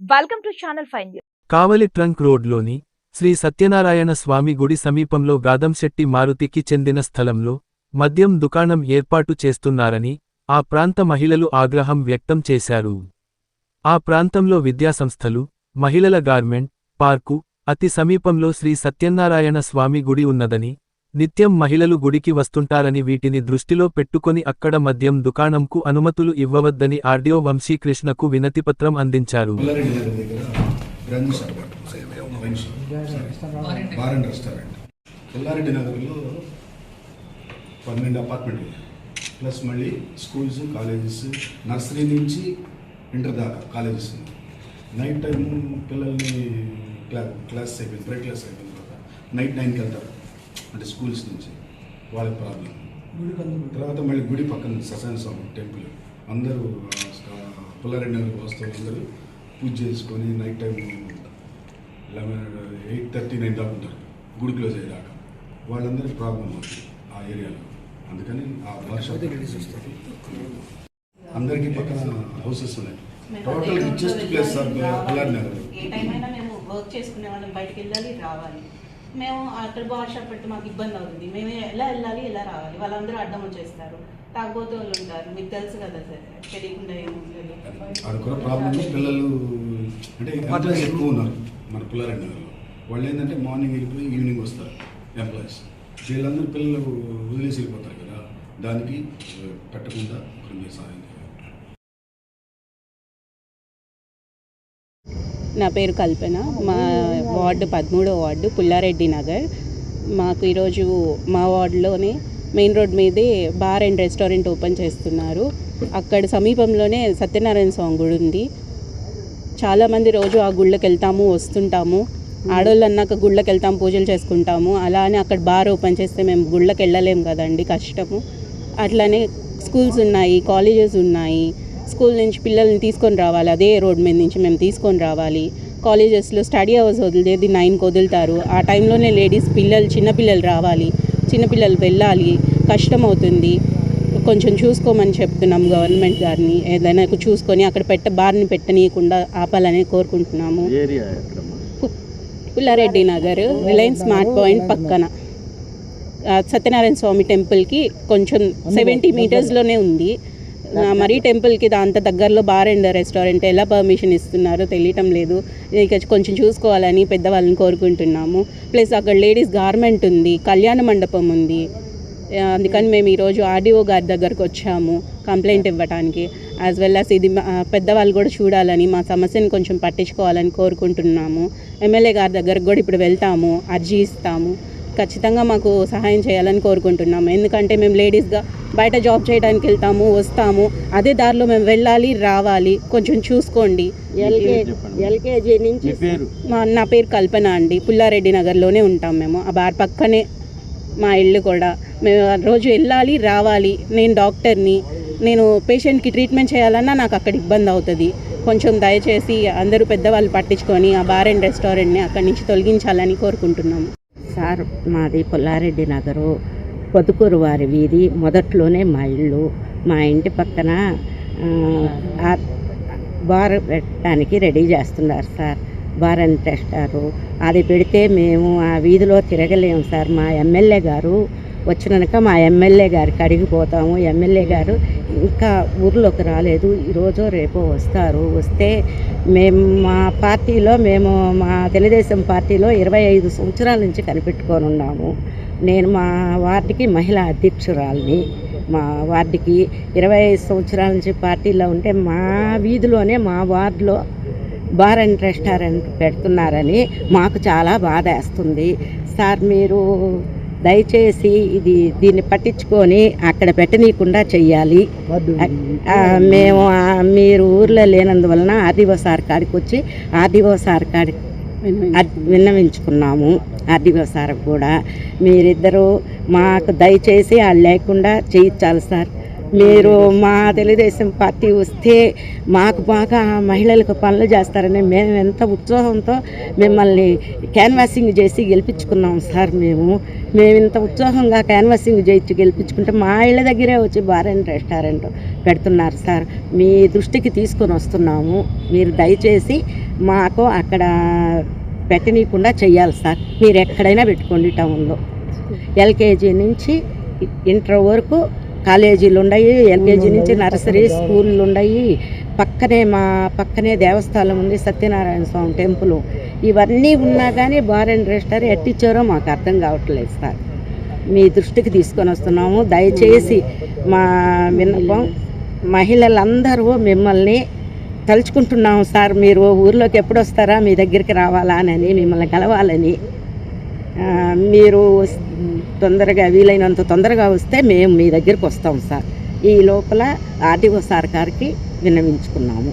Welcome to channel fine Kavali trunk రోడ్లోని శ్రీ సత్యనారాయణ స్వామి గుడి సమీపంలో గాదంశెట్టి మారుతికి చెందిన స్థలంలో మద్యం దుకాణం ఏర్పాటు చేస్తున్నారని ఆ ప్రాంత మహిళలు ఆగ్రహం వ్యక్తం చేశారు. ఆ ప్రాంతంలో విద్యాసంస్థలు మహిళల గార్మెంట్ పార్కు అతి సమీపంలో శ్రీ సత్యనారాయణ స్వామి గుడి ఉన్నదని నిత్యం మహిళలు గుడికి వస్తుంటారని వీటిని దృష్టిలో పెట్టుకొని అక్కడ మద్యం దుకాణంకు అనుమతులు ఇవ్వవద్దని ఆర్డీఓ వంశీకృష్ణకు వినతిపత్రం అందించారు. పన్నెండు అపార్ట్మెంట్లు ప్లస్ మళ్ళీ స్కూల్స్ కాలేజెస్ నర్సరీ నుంచి ఇంటర్ దాకా కాలేజెస్ నైట్ టైం పిల్లల్ని క్లా క్లాస్ అయిపోయింది బ్రేక్ క్లాస్ అయిపోయింది. నైట్ నైన్కి వెళ్తారు. అంటే స్కూల్స్ నుంచి వాళ్ళకి ప్రాబ్లం తర్వాత మళ్ళీ గుడి పక్కన సత్యనారాయణ స్వామి టెంపుల్ అందరూ పుల్లారెడ్డి నగర్ వస్తువులు అందరూ పూజ చేసుకొని night time eleven eight thirty nine దాకా ఉంటారు. గుడి క్లోజ్ అయ్యేదాకా. వాళ్ళందరికీ ప్రాబ్లం అవుతుంది ఆ ఏరియాలో. అందుకని ఆ వర్షాప్ అందరికీ పక్కన హౌసెస్ ఉన్నాయి. Total richest place sir Pulla Reddy Nagar. ఏ టైం అయినా మేము వర్క్ చేసుకునే వాళ్ళం. బయటకు వెళ్ళాలి రావాలి. మేము అక్కడ బార్ షాప్ పెడితే మాకు ఇబ్బంది అవుతుంది. మేము ఎలా వెళ్ళాలి ఎలా రావాలి? వాళ్ళందరూ అడ్డం వచ్చేస్తారు. తాగబోతూ వాళ్ళు ఉంటారు. మీకు తెలుసు కదా సార్ తెలియకుండా ఏముంటుంది ఆడ కూడా ప్రాబ్లం పిల్లలు అంటే ఎంప్లాయీస్ ఎక్కువ ఉన్నారు. మన నగర్లో. వాళ్ళు ఏంటంటే మార్నింగ్ వెళ్ళిపోయి ఈవినింగ్ వస్తారు ఎంప్లాయీస్. వీళ్ళందరూ పిల్లలు వదిలేసి వెళ్ళిపోతారు కదా. దానికి పెట్టకుండా మీరు సాయం చేయాలి. నా పేరు కల్పన. మా వార్డు పదమూడో వార్డు పుల్లారెడ్డి నగర్. మాకు ఈరోజు మా వార్డులోనే మెయిన్ రోడ్ మీదే బార్ అండ్ రెస్టారెంట్ ఓపెన్ చేస్తున్నారు. అక్కడ సమీపంలోనే సత్యనారాయణ స్వామి గుడి ఉంది. చాలామంది రోజు ఆ గుళ్ళకి వెళ్తాము వస్తుంటాము. ఆడవాళ్ళు అన్నాక గుళ్ళకి వెళ్తాము పూజలు చేసుకుంటాము. అలానే అక్కడ బార్ ఓపెన్ చేస్తే మేము గుళ్ళకి వెళ్ళలేము కదండి కష్టము. అట్లానే స్కూల్స్ ఉన్నాయి కాలేజెస్ ఉన్నాయి. స్కూల్ నుంచి పిల్లల్ని తీసుకొని రావాలి. అదే రోడ్ మీద నుంచి మేము తీసుకొని రావాలి. కాలేజెస్లో స్టడీ అవర్స్ వదిలేది నైన్కి వదులుతారు. ఆ టైంలోనే లేడీస్ పిల్లలు చిన్నపిల్లలు రావాలి. చిన్నపిల్లలు వెళ్ళాలి. కష్టం అవుతుంది. కొంచెం చూసుకోమని చెప్తున్నాం గవర్నమెంట్ గారిని. ఏదైనా చూసుకొని అక్కడ పెట్ట బార్ని పెట్టనీయకుండా ఆపాలని కోరుకుంటున్నాము. Pulla Reddy Nagar. Reliance smart point పక్కన. సత్యనారాయణ స్వామి టెంపుల్కి కొంచెం సెవెంటీ మీటర్స్లోనే ఉంది. మరీ టెంపుల్కి అంత దగ్గరలో బార్ అండ్ రెస్టారెంట్ ఎలా పర్మిషన్ ఇస్తున్నారో తెలియటం లేదు. ఇక కొంచెం చూసుకోవాలని పెద్దవాళ్ళని కోరుకుంటున్నాము. ప్లస్ అక్కడ లేడీస్ గార్మెంట్ ఉంది కళ్యాణ మండపం ఉంది. అందుకని మేము ఈరోజు ఆర్డీఓ గారి దగ్గరకు వచ్చాము కంప్లైంట్ ఇవ్వడానికి యాజ్ వెల్ యాజ్ ఇది మా- పెద్దవాళ్ళు కూడా చూడాలని మా సమస్యను కొంచెం పట్టించుకోవాలని కోరుకుంటున్నాము. ఎమ్మెల్యే గారి దగ్గరకు కూడా ఇప్పుడు వెళ్తాము అర్జీ ఇస్తాము. ఖచ్చితంగా మాకు సహాయం చేయాలని కోరుకుంటున్నాము. ఎందుకంటే మేము లేడీస్గా బయట జాబ్ చేయడానికి వెళ్తాము వస్తాము. అదే దారిలో మేము వెళ్ళాలి రావాలి. కొంచెం చూసుకోండి. ఎల్కేజీ ఎల్కేజీ నుంచి మా నా పేరు కల్పన అండి. పుల్లారెడ్డి నగర్లోనే ఉంటాం మేము. ఆ బార్ పక్కనే మా ఇల్లు కూడా. మేము ఆ రోజు వెళ్ళాలి రావాలి. నేను డాక్టర్ని. నేను పేషెంట్కి ట్రీట్మెంట్ చేయాలన్నా నాకు అక్కడ ఇబ్బంది అవుతుంది. కొంచెం దయచేసి అందరూ పెద్దవాళ్ళు పట్టించుకొని ఆ బార్ అండ్ రెస్టారెంట్ని అక్కడి నుంచి తొలగించాలని కోరుకుంటున్నాము. సార్ మాది పుల్లారెడ్డి నగరు. పొదుకూరు వారి వీధి మొదట్లోనే మా ఇల్లు. మా ఇంటి పక్కన బార్ పెట్టడానికి రెడీ చేస్తున్నారు సార్. బార్ అని తెస్తారు అది పెడితే మేము ఆ వీధిలో తిరగలేము సార్. మా ఎమ్మెల్యే గారు వచ్చినాక మా ఎమ్మెల్యే గారికి అడిగిపోతాము. ఎమ్మెల్యే గారు ఇంకా ఊర్లోకి రాలేదు. ఈరోజు రేపు వస్తారు. వస్తే మేము మా పార్టీలో మేము మా తెలుగుదేశం పార్టీలో ఇరవై ఐదు సంవత్సరాల నుంచి కనిపెట్టుకొని ఉన్నాము నేను మా వార్డుకి మహిళా అధ్యక్షురాలిని. మా వార్డుకి ఇరవై ఐదు సంవత్సరాల నుంచి పార్టీలో ఉంటే మా వీధిలోనే మా వార్డులో బార్ అండ్ రెస్టారెంట్ పెడుతున్నారని మాకు చాలా బాధ వేస్తుంది సార్ మీరు దయచేసి ఇది దీన్ని పట్టించుకొని అక్కడ పెట్టనీయకుండా చెయ్యాలి. మేము మీరు ఊర్లో లేనందువలన ఆర్డీఓ సార్ కాడికి వచ్చి ఆర్డీఓ సార్ కాడికి విన్నవించుకున్నాము. ఆర్డీఓ సార్ కూడా మీరిద్దరూ మాకు దయచేసి అది లేకుండా చేయించాలి సార్. మీరు మా తెలుగుదేశం పార్టీ వస్తే మాకు బాగా మహిళలకు పనులు చేస్తారని మేము ఎంత ఉత్సాహంతో మిమ్మల్ని క్యాన్వాసింగ్ చేసి గెలిపించుకున్నాం సార్ మేము. మేము ఇంత ఉత్సాహంగా క్యాన్వాసింగ్ చేయించి గెలిపించుకుంటే మా ఇళ్ళ దగ్గరే వచ్చి బార్ అండ్ రెస్టారెంట్ పెడుతున్నారు సార్. మీ దృష్టికి తీసుకొని వస్తున్నాము. మీరు దయచేసి మాకు అక్కడ పెట్టనీయకుండా చెయ్యాలి సార్. మీరు ఎక్కడైనా పెట్టుకోండి టౌన్లో. ఎల్కేజీ నుంచి ఇంటర్ వరకు కాలేజీలు ఉన్నాయి ఎల్కేజీ నుంచి నర్సరీ స్కూళ్ళు ఉన్నాయి. పక్కనే మా పక్కనే దేవస్థానం ఉంది సత్యనారాయణ స్వామి టెంపుల్. ఇవన్నీ ఉన్నా కానీ బార్ అండ్ రెస్టారెంట్ ఎట్టిచ్చారో మాకు అర్థం కావట్లేదు సార్. మీ దృష్టికి తీసుకొని వస్తున్నాము. దయచేసి మా విన్నపం మహిళలందరూ మిమ్మల్ని తలుచుకుంటున్నాము సార్. మీరు ఊర్లోకి ఎప్పుడు వస్తారా? మీ దగ్గరికి రావాలా అని మిమ్మల్ని కలవాలని. మీరు తొందరగా వీలైనంత తొందరగా వస్తే మేము మీ దగ్గరికి వస్తాం సార్. ఈ లోపల ఆర్టీఓ సార్ గారికి విన్నవించుకున్నాము.